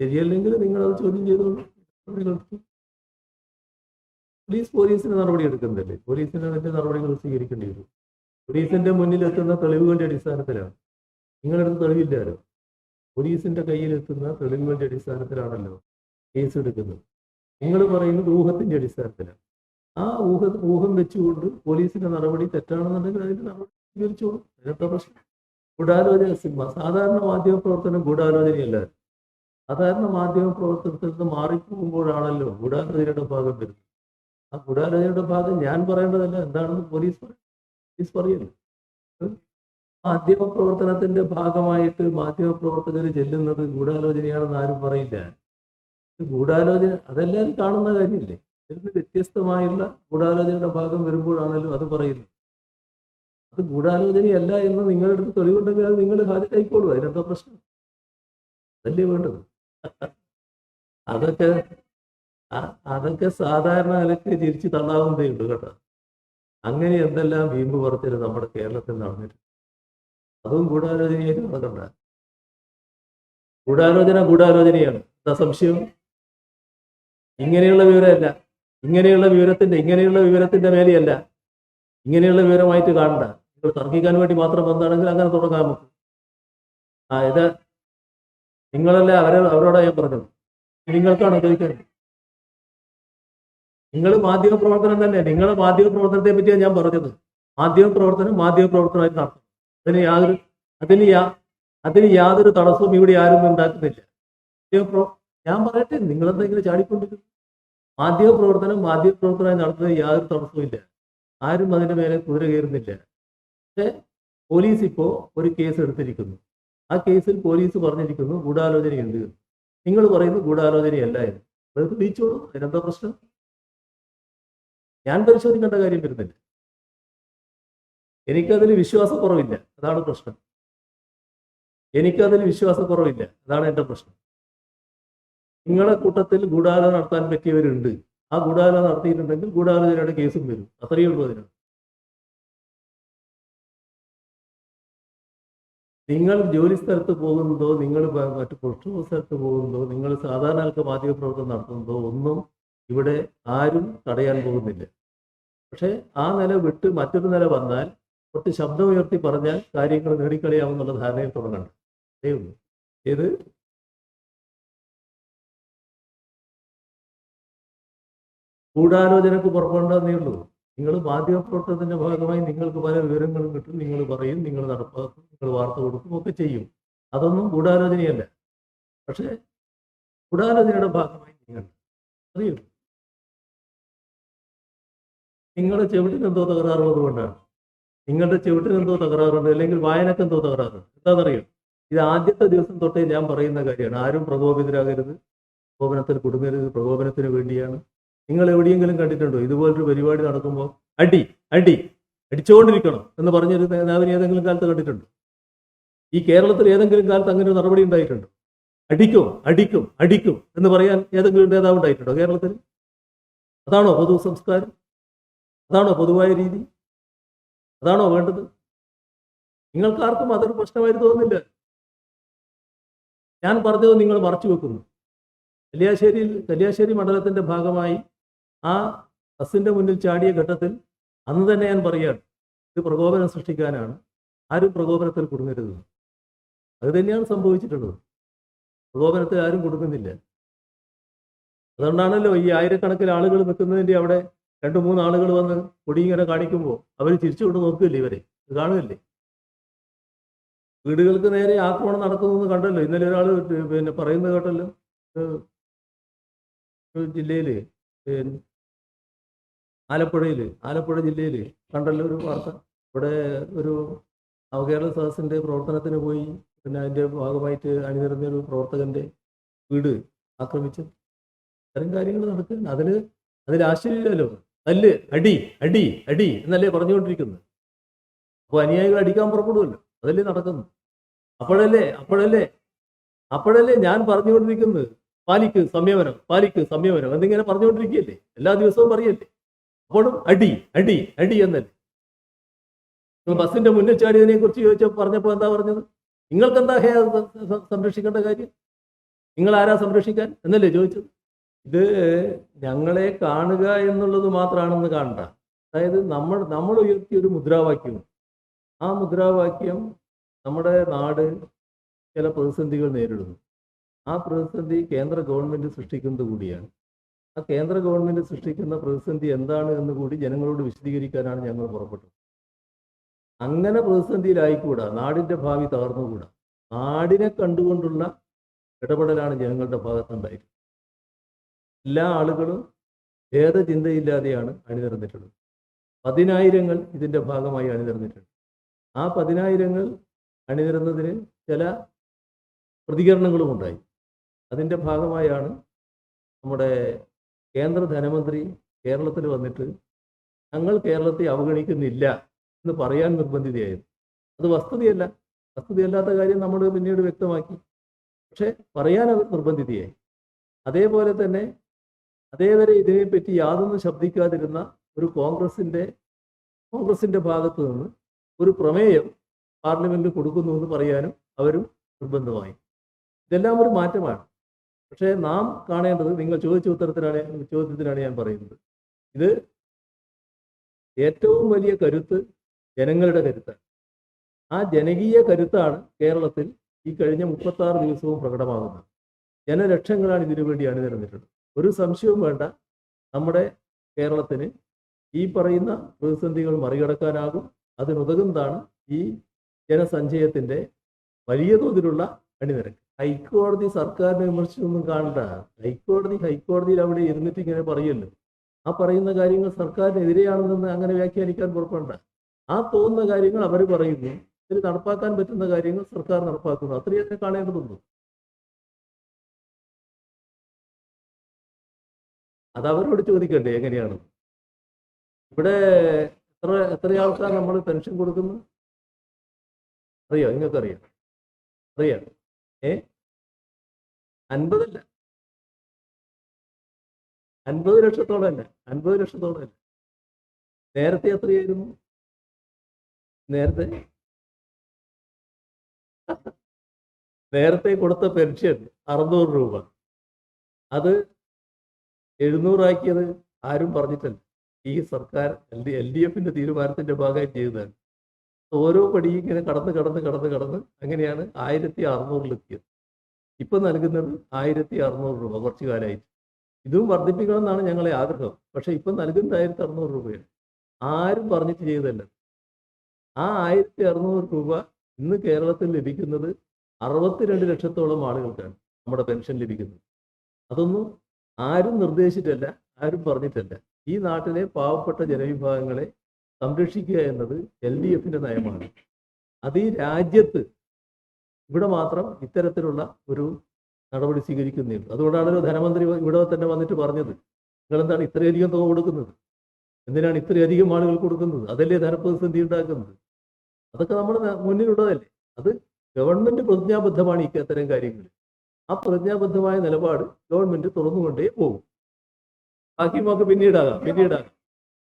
ശരിയല്ലെങ്കിൽ നിങ്ങൾ അത് ചോദ്യം ചെയ്തോളൂ. നിങ്ങൾക്ക് പോലീസ് പോലീസിന് നടപടി എടുക്കുന്നില്ലേ? പോലീസിന് അതിന്റെ നടപടികൾ സ്വീകരിക്കേണ്ടി വരും. പോലീസിന്റെ മുന്നിൽ എത്തുന്ന തെളിവുകളുടെ അടിസ്ഥാനത്തിലാണ്. നിങ്ങളടുത്ത് തെളിവില്ലാലോ? പോലീസിന്റെ കയ്യിൽ എത്തുന്ന തെളിവുകളുടെ അടിസ്ഥാനത്തിലാണല്ലോ കേസ് എടുക്കുന്നത്. നിങ്ങൾ പറയുന്നത് ഊഹത്തിന്റെ അടിസ്ഥാനത്തിലാണ്. ആ ഊഹ ഊഹം വെച്ചുകൊണ്ട് പോലീസിന്റെ നടപടി തെറ്റാണെന്നുണ്ടെങ്കിൽ അതിന്റെ നടപടി സ്വീകരിച്ചോളൂ. അതിനകത്ത പ്രശ്നം. ഗൂഢാലോചന സാധാരണ മാധ്യമ പ്രവർത്തനം ഗൂഢാലോചനയല്ല. സാധാരണ മാധ്യമ പ്രവർത്തനത്തിൽ നിന്ന് മാറിപ്പോകുമ്പോഴാണല്ലോ ഗൂഢാലോചനയുടെ ഭാഗം വരുന്നത്. ആ ഗൂഢാലോചനയുടെ ഭാഗം ഞാൻ പറയേണ്ടതല്ല എന്താണെന്ന് പോലീസ് പോലീസ് പറയുന്നു. മാധ്യമ പ്രവർത്തനത്തിന്റെ ഭാഗമായിട്ട് മാധ്യമ പ്രവർത്തകർ ചെല്ലുന്നത് ഗൂഢാലോചനയാണെന്ന് ആരും പറയില്ല. ഗൂഢാലോചന അതെല്ലാവരും കാണുന്ന കാര്യമില്ലേ? ഇതിന് വ്യത്യസ്തമായുള്ള ഗൂഢാലോചനയുടെ ഭാഗം വരുമ്പോഴാണല്ലോ അത് പറയുന്നത്. അത് ഗൂഢാലോചനയല്ല എന്ന് നിങ്ങളുടെ അടുത്ത് തെളിവുണ്ടെങ്കിൽ അത് നിങ്ങൾ ഹാജരായിക്കോളൂ അതിനെന്താ പ്രശ്നം? അതല്ലേ വേണ്ടത്? അതൊക്കെ അതൊക്കെ സാധാരണ അലക്ക് ചിരിച്ച് തള്ളാവുന്നതേ ഉള്ളൂ കേട്ടോ. അങ്ങനെ എന്തെല്ലാം വീമ്പ് പറച്ചിൽ നമ്മുടെ കേരളത്തിൽ നടന്നിട്ടുണ്ട്. അതും ഗൂഢാലോചനയായിട്ട് നടക്കണ്ട. ഗൂഢാലോചന ഗൂഢാലോചനയാണ്. എന്താ സംശയം? ഇങ്ങനെയുള്ള വിവരമല്ല. ഇങ്ങനെയുള്ള വിവരത്തിന്റെ ഇങ്ങനെയുള്ള വിവരത്തിന്റെ മേലെയല്ല. ഇങ്ങനെയുള്ള വിവരമായിട്ട് കാണണ്ട. നിങ്ങൾ തർക്കിക്കാൻ വേണ്ടി മാത്രം വന്നാണെങ്കിൽ അങ്ങനെ തുടങ്ങാം നമുക്ക്. ആ ഇത് നിങ്ങളല്ല അവരെ അവരോടാ ഞാൻ പറഞ്ഞത്? നിങ്ങൾക്കാണ് ചോദിക്കുന്നത് നിങ്ങൾ മാധ്യമ പ്രവർത്തനം തന്നെ നിങ്ങളെ മാധ്യമ പ്രവർത്തനത്തെ പറ്റിയാണ് ഞാൻ പറഞ്ഞത്. മാധ്യമ പ്രവർത്തനം മാധ്യമ പ്രവർത്തനമായി നടത്തും അതിന് യാതൊരു അതിന് യാ അതിന് യാതൊരു തടസ്സവും ഇവിടെ ആരും ഉണ്ടാക്കുന്നില്ല. ഞാൻ പറയട്ടെ നിങ്ങളെന്താ ഇങ്ങനെ ചാടിക്കൊണ്ടിരിക്കുന്നു മാധ്യമ പ്രവർത്തനം മാധ്യമ പ്രവർത്തനമായി നടത്തുന്നത് യാതൊരു തടസ്സവും ഇല്ല. ആരും അതിന്റെ മേലെ കുതിര കയറുന്നില്ല. പക്ഷെ പോലീസ് ഇപ്പോൾ ഒരു കേസ് എടുത്തിരിക്കുന്നു. ആ കേസിൽ പോലീസ് പറഞ്ഞിരിക്കുന്നു ഗൂഢാലോചനയുണ്ട്. നിങ്ങൾ പറയുന്നു ഗൂഢാലോചനയല്ല എന്ന്. അതൊക്കെ തിരിച്ചോളൂ അതിനെന്താ പ്രശ്നം? ഞാൻ പരിശോധിക്കേണ്ട കാര്യം വരുന്നില്ല. എനിക്കതിൽ വിശ്വാസക്കുറവില്ല അതാണ് പ്രശ്നം. എനിക്കതിൽ വിശ്വാസക്കുറവില്ല അതാണ് എന്റെ പ്രശ്നം. നിങ്ങളുടെ കൂട്ടത്തിൽ ഗൂഢാലോചന നടത്താൻ പറ്റിയവരുണ്ട്. ആ ഗൂഢാലോചന നടത്തിയിട്ടുണ്ടെങ്കിൽ ഗൂഢാലോചനയുടെ കേസും വരും. അത്രയേ ഉള്ളൂ അതിന്. നിങ്ങൾ ജോലി സ്ഥലത്ത് പോകുന്നതോ നിങ്ങൾ മറ്റു പ്രൊഫഷണൽ സ്ഥലത്ത് പോകുന്നതോ നിങ്ങൾ സാധാരണ മാധ്യമ പ്രവർത്തനം നടത്തുന്നതോ ഒന്നും ഇവിടെ ആരും തടയാൻ പോകുന്നില്ല. പക്ഷേ ആ നില വിട്ട് മറ്റൊരു നില വന്നാൽ കുറച്ച് ശബ്ദമുയർത്തി പറഞ്ഞാൽ കാര്യങ്ങൾ നേടിക്കളയാമെന്നുള്ള ധാരണയിൽ തുടങ്ങണ്ട. അതേ ഉള്ളൂ. ഏത്? ഗൂഢാലോചനക്ക് പുറപ്പെടേണ്ടതേ ഉള്ളൂ. നിങ്ങൾ മാധ്യമപ്രവർത്തനത്തിന്റെ ഭാഗമായി നിങ്ങൾക്ക് പല വിവരങ്ങളും കിട്ടും നിങ്ങൾ പറയും നിങ്ങൾ നടപ്പാക്കും. വാർത്ത കൊടുക്കും ഒക്കെ ചെയ്യും. അതൊന്നും ഗൂഢാലോചനയല്ല. പക്ഷേ ഗൂഢാലോചനയുടെ ഭാഗമായി നിങ്ങൾ അറിയൂ? നിങ്ങളുടെ ചെവിട്ടിന് എന്തോ തകരാറുള്ളത് കൊണ്ടാണ്. നിങ്ങളുടെ ചെവിട്ടിന് എന്തോ തകരാറുണ്ട് അല്ലെങ്കിൽ വായനക്ക് എന്തോ തകരാറുണ്ട്. എന്താണെന്നറിയോ? ഇത് ആദ്യത്തെ ദിവസം തൊട്ടേ ഞാൻ പറയുന്ന കാര്യമാണ്. ആരും പ്രകോപിതരാകരുത്. പ്രകോപനത്തിൽ കുടുങ്ങരുത്. പ്രകോപനത്തിന് വേണ്ടിയാണ്. നിങ്ങൾ എവിടെയെങ്കിലും കണ്ടിട്ടുണ്ടോ? ഇതുപോലൊരു പരിപാടി നടക്കുമ്പോൾ അടി അടി അടിച്ചുകൊണ്ടിരിക്കണം എന്ന് പറഞ്ഞൊരു നേതാവിനെ ഏതെങ്കിലും കാലത്ത് കണ്ടിട്ടുണ്ടോ? ഈ കേരളത്തിൽ ഏതെങ്കിലും കാലത്ത് അങ്ങനെ ഒരു നടപടി ഉണ്ടായിട്ടുണ്ടോ? അടിക്കും അടിക്കും അടിക്കും എന്ന് പറയാൻ ഏതെങ്കിലും നേതാവ് ഉണ്ടായിട്ടുണ്ടോ കേരളത്തിൽ? അതാണോ പൊതു സംസ്കാരം? അതാണോ പൊതുവായ രീതി? അതാണോ വേണ്ടത്? നിങ്ങൾക്കാർക്കും അതൊരു പ്രശ്നമായി തോന്നുന്നില്ല. ഞാൻ പറഞ്ഞത് നിങ്ങൾ മറച്ചു വെക്കുന്നു. കല്യാശ്ശേരിയിൽ കല്യാശ്ശേരി മണ്ഡലത്തിന്റെ ഭാഗമായി ആ ബസിന്റെ മുന്നിൽ ചാടിയ ഘട്ടത്തിൽ അന്ന് തന്നെ ഞാൻ പറയുകയാണ് ഇത് പ്രകോപനം സൃഷ്ടിക്കാനാണ്. ആരും പ്രകോപനത്തിൽ കുടുങ്ങരുത്. അത് തന്നെയാണ് സംഭവിച്ചിട്ടുള്ളത്. പ്രകോപനത്തെ ആരും കൊടുക്കുന്നില്ല. അതുകൊണ്ടാണല്ലോ ഈ ആയിരക്കണക്കിന് ആളുകൾ നിൽക്കുന്നതിന്റെ അവിടെ രണ്ട് മൂന്ന് ആളുകൾ വന്ന് കൊടി ഇങ്ങനെ കാണിക്കുമ്പോൾ അവർ തിരിച്ചുകൊണ്ട് നോക്കില്ലേ ഇവരെ? ഇത് കാണുകയല്ലേ? വീടുകൾക്ക് നേരെ ആക്രമണം നടക്കുന്നു കണ്ടല്ലോ. ഇന്നലെ ഒരാൾ പിന്നെ പറയുന്നത് കേട്ടല്ലോ. ജില്ലയിൽ ആലപ്പുഴയിൽ ആലപ്പുഴ ജില്ലയിൽ കണ്ടല്ലോ ഒരു വാർത്ത. ഇവിടെ ഒരു നവകേരള സദസ്സിന്റെ പ്രവർത്തനത്തിന് പോയി പിന്നെ അതിന്റെ ഭാഗമായിട്ട് അണിനിരന്ന ഒരു പ്രവർത്തകന്റെ വീട് ആക്രമിച്ച് ഇത്തരം കാര്യങ്ങൾ നടക്കുകയാണ് അതിന് അതിൽ ആശ്ചര്യമില്ലല്ലോ തല്ല് അടി അടി അടി എന്നല്ലേ പറഞ്ഞുകൊണ്ടിരിക്കുന്നത്. അപ്പോൾ അനുയായികൾ അടിക്കാൻ പുറപ്പെടുമല്ലോ. അതല്ലേ നടക്കുന്നു അപ്പോഴല്ലേ അപ്പോഴല്ലേ അപ്പോഴല്ലേ ഞാൻ പറഞ്ഞുകൊണ്ടിരിക്കുന്നത്. പാലിക്ക് സംയമനം പാലിക്ക് സംയമനം എന്നിങ്ങനെ പറഞ്ഞുകൊണ്ടിരിക്കുകയല്ലേ. എല്ലാ ദിവസവും പറയല്ലേ. അപ്പോഴും അടി അടി അടി എന്നല്ലേ. ബസ്സിന്റെ മുന്നിൽ ചാടിയതിനെ കുറിച്ച് ചോദിച്ചപ്പോൾ പറഞ്ഞപ്പോൾ എന്താ പറഞ്ഞത്? നിങ്ങൾക്ക് എന്താ ഹേ സംരക്ഷിക്കേണ്ട കാര്യം? നിങ്ങൾ ആരാ സംരക്ഷിക്കാൻ? എന്നല്ലേ ചോദിച്ചത്? ഇത് ഞങ്ങളെ കാണുക എന്നുള്ളത് മാത്രമാണെന്ന് കാണണ്ട. അതായത് നമ്മൾ നമ്മൾ ഉയർത്തിയ ഒരു മുദ്രാവാക്യം. ആ മുദ്രാവാക്യം നമ്മുടെ നാട് ചില പ്രതിസന്ധികൾ നേരിടുന്നു. ആ പ്രതിസന്ധി കേന്ദ്ര ഗവൺമെന്റ് സൃഷ്ടിക്കുന്നത് കൂടിയാണ്. ആ കേന്ദ്ര ഗവൺമെന്റ് സൃഷ്ടിക്കുന്ന പ്രതിസന്ധി എന്താണ് എന്ന് കൂടി ജനങ്ങളോട് വിശദീകരിക്കാനാണ് ഞങ്ങൾ പുറപ്പെട്ടത്. അങ്ങനെ പ്രതിസന്ധിയിലായിക്കൂടാ. നാടിന്റെ ഭാവി തകർന്നുകൂടാ. നാടിനെ കണ്ടുകൊണ്ടുള്ള ഇടപെടലാണ് ജനങ്ങളുടെ ഭാഗത്തുണ്ടായിരുന്നത് എല്ലാ ആളുകളും ഭേദചിന്തയില്ലാതെയാണ് അണിനിരന്നിട്ടുള്ളത്. പതിനായിരങ്ങൾ ഇതിന്റെ ഭാഗമായി അണിനിരന്നിട്ടുണ്ട്. ആ പതിനായിരങ്ങൾ അണിനിരന്നതിന് ചില പ്രതികരണങ്ങളും ഉണ്ടായി. അതിന്റെ ഭാഗമായാണ് നമ്മുടെ കേന്ദ്ര ധനമന്ത്രി കേരളത്തിൽ വന്നിട്ട് ഞങ്ങൾ കേരളത്തെ അവഗണിക്കുന്നില്ല. എന്ന് പറയാൻ നിർബന്ധിതയായിരുന്നു. അത് വസ്തുതയല്ല. വസ്തുതയല്ലാത്ത കാര്യം നമ്മൾ പിന്നീട് വ്യക്തമാക്കി. പക്ഷെ പറയാൻ അവർ നിർബന്ധിതയായി. അതേപോലെ തന്നെ അതേവരെ ഇതിനെപ്പറ്റി യാതൊന്നും ശബ്ദിക്കാതിരുന്ന ഒരു കോൺഗ്രസിന്റെ കോൺഗ്രസിന്റെ ഭാഗത്ത് നിന്ന് ഒരു പ്രമേയം പാർലമെന്റിൽ കൊടുക്കുന്നു എന്ന് പറയാനും അവരും നിർബന്ധമായി. ഇതെല്ലാം ഒരു മാറ്റമാണ്. പക്ഷേ നാം കാണേണ്ടത് നിങ്ങൾ ചോദിച്ച ഉത്തരത്തിലാണ് ചോദ്യത്തിനാണ് ഞാൻ പറയുന്നത്. ഇത് ഏറ്റവും വലിയ കരുത്ത് ജനങ്ങളുടെ കരുത്താണ്. ആ ജനകീയ കരുത്താണ് കേരളത്തിൽ ഈ കഴിഞ്ഞ മുപ്പത്തി ആറ് ദിവസവും പ്രകടമാകുന്നത്. ജനലക്ഷങ്ങളാണ് ഇതിനു വേണ്ടി അണിനിരന്നിട്ടുള്ളത്. ഒരു സംശയവും വേണ്ട. നമ്മുടെ കേരളത്തിന് ഈ പറയുന്ന പ്രതിസന്ധികൾ മറികടക്കാനാകും. അതിനുതകുന്നതാണ് ഈ ജനസഞ്ചയത്തിന്റെ വലിയ തോതിലുള്ള അണിനിരക്ക്. ഹൈക്കോടതി സർക്കാരിനെ വിമർശിച്ചൊന്നും കാണണ്ട. ഹൈക്കോടതി ഹൈക്കോടതിയിൽ അവിടെ ഇരുന്നിട്ട് ഇങ്ങനെ പറയല്ലോ. ആ പറയുന്ന കാര്യങ്ങൾ സർക്കാരിനെതിരെയാണെന്ന് അങ്ങനെ വ്യാഖ്യാനിക്കാൻ പുറപ്പെടണ്ട. ആ തോന്നുന്ന കാര്യങ്ങൾ അവർ പറയുന്നു. ഇതിൽ നടപ്പാക്കാൻ പറ്റുന്ന കാര്യങ്ങൾ സർക്കാർ നടപ്പാക്കുന്നു. അത്രയൊക്കെ കാണേണ്ടതുണ്ട്. അത് അവരോട് ചോദിക്കണ്ടേ എങ്ങനെയാണ്? ഇവിടെ എത്ര എത്ര ആൾക്കാർ നമ്മൾ പെൻഷൻ കൊടുക്കുന്നു? അറിയോ? നിങ്ങൾക്ക് അറിയാം? അറിയാം ഏ അൻപതല്ല അൻപത് ലക്ഷത്തോളം അല്ല അൻപത് ലക്ഷത്തോളം അല്ല. നേരത്തെ എത്രയായിരുന്നു? നേരത്തെ നേരത്തെ കൊടുത്ത പെൻഷൻ അറുന്നൂറ് രൂപ. അത് എഴുന്നൂറാക്കിയത് ആരും പറഞ്ഞിട്ടില്ല. ഈ സർക്കാർ എൽ ഡി എൽ ഡി എഫിന്റെ തീരുമാനത്തിന്റെ ഭാഗമായി ചെയ്തതാണ് ഓരോ പടിയും ഇങ്ങനെ കടന്ന് കടന്ന് കടന്ന് കടന്ന് അങ്ങനെയാണ് ആയിരത്തി അറുന്നൂറിലെത്തിയത് ഇപ്പൊ നൽകുന്നത് ആയിരത്തി അറുന്നൂറ് രൂപ കുറച്ചു കാലമായിട്ട് ഇതും വർദ്ധിപ്പിക്കണം എന്നാണ് ഞങ്ങളെ ആഗ്രഹം. പക്ഷെ ഇപ്പൊ നൽകുന്നത് ആയിരത്തി അറുന്നൂറ് രൂപയാണ്. ആരും പറഞ്ഞിട്ട് ചെയ്തല്ല ആ ആയിരത്തി അറുന്നൂറ് രൂപ ഇന്ന് കേരളത്തിൽ ലഭിക്കുന്നത് അറുപത്തിരണ്ട് ലക്ഷത്തോളം ആളുകൾക്കാണ് നമ്മുടെ പെൻഷൻ ലഭിക്കുന്നത്. അതൊന്നും ആരും നിർദ്ദേശിച്ചിട്ടല്ല ആരും പറഞ്ഞിട്ടല്ല. ഈ നാട്ടിലെ പാവപ്പെട്ട ജനവിഭാഗങ്ങളെ സംരക്ഷിക്കുക എന്നത് എൽ ഡി എഫിന്റെ നയമാണ്. അത് ഈ രാജ്യത്ത് ഇവിടെ മാത്രം ഇത്തരത്തിലുള്ള ഒരു നടപടി സ്വീകരിക്കുന്നില്ല അതുകൊണ്ടാണല്ലോ ധനമന്ത്രി ഇവിടെ തന്നെ വന്നിട്ട് പറഞ്ഞത്. നിങ്ങൾ എന്താണ് ഇത്രയധികം തുക കൊടുക്കുന്നത്? എന്തിനാണ് ഇത്രയധികം ആളുകൾ കൊടുക്കുന്നത്? അതല്ലേ ധനപ്രതിസന്ധി ഉണ്ടാക്കുന്നത്? അതൊക്കെ നമ്മൾ മുന്നിലുള്ളതല്ലേ. അത് ഗവൺമെന്റ് പ്രതിജ്ഞാബദ്ധമാണ് ഈ അത്തരം കാര്യങ്ങൾ ആ പ്രതിജ്ഞാബദ്ധമായ നിലപാട് ഗവൺമെന്റ് തുറന്നുകൊണ്ടേ പോകും. ബാക്കി നമുക്ക് പിന്നീടാകാം പിന്നീടാകാം.